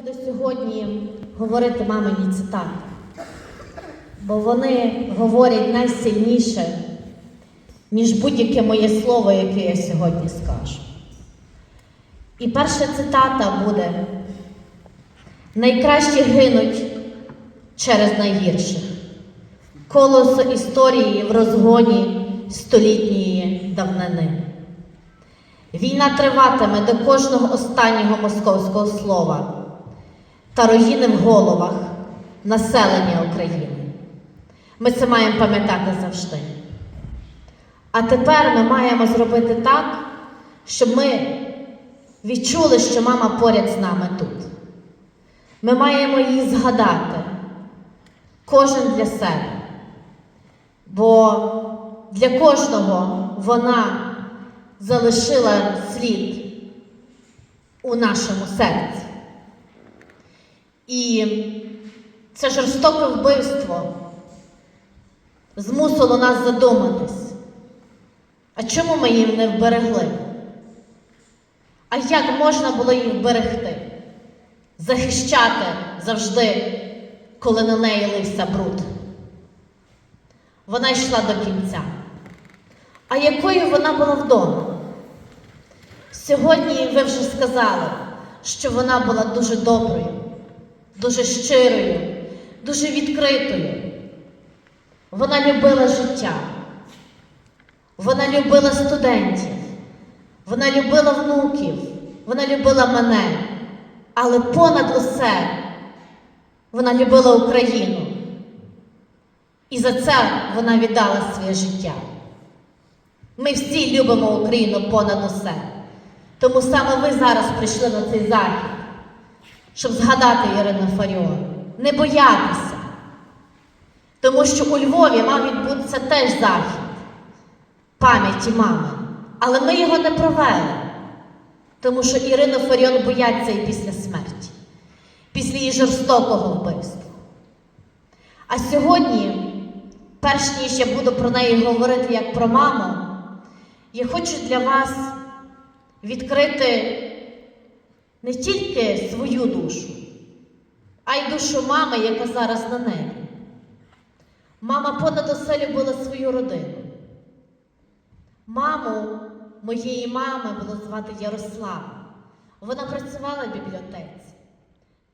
буду сьогодні говорити мамині цитати, бо вони говорять найсильніше, ніж будь-яке моє слово, яке я сьогодні скажу. І перша цитата буде: найкраще гинуть через найгірших. Колесо історії в розгоні столітньої давнини. Війна триватиме до кожного останнього московського слова та руїни в головах населення України. Ми це маємо пам'ятати завжди. А тепер ми маємо зробити так, щоб ми відчули, що мама поряд з нами тут. Ми маємо її згадати, кожен для себе. Бо для кожного вона залишила слід у нашому серці. І це жорстоке вбивство змусило нас задуматись. А чому ми її не вберегли? А як можна було її вберегти? Захищати завжди, коли на неї лився бруд. Вона йшла до кінця. А якою вона була вдома? Сьогодні ви вже сказали, що вона була дуже доброю, дуже щирою, дуже відкритою. Вона любила життя, вона любила студентів, вона любила внуків, вона любила мене, але понад усе вона любила Україну. І за це вона віддала своє життя. Ми всі любимо Україну понад усе. Тому саме ви зараз прийшли на цей захід, щоб згадати Ірину Фаріон, не боятися. Тому що у Львові мав відбутися теж захід пам'яті мами. Але ми його не провели, тому що Ірину Фаріон бояться і після смерті, після її жорстокого вбивства. А сьогодні, перш ніж я буду про неї говорити як про маму, я хочу для вас відкрити не тільки свою душу, а й душу мами, яка зараз на небі. Мама понад усе любила свою родину. Маму моєї мами було звати Ярослава. Вона працювала в бібліотеці.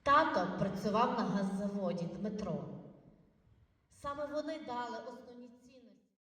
Тато працював на газзаводі Дмитро. Саме вони дали основні.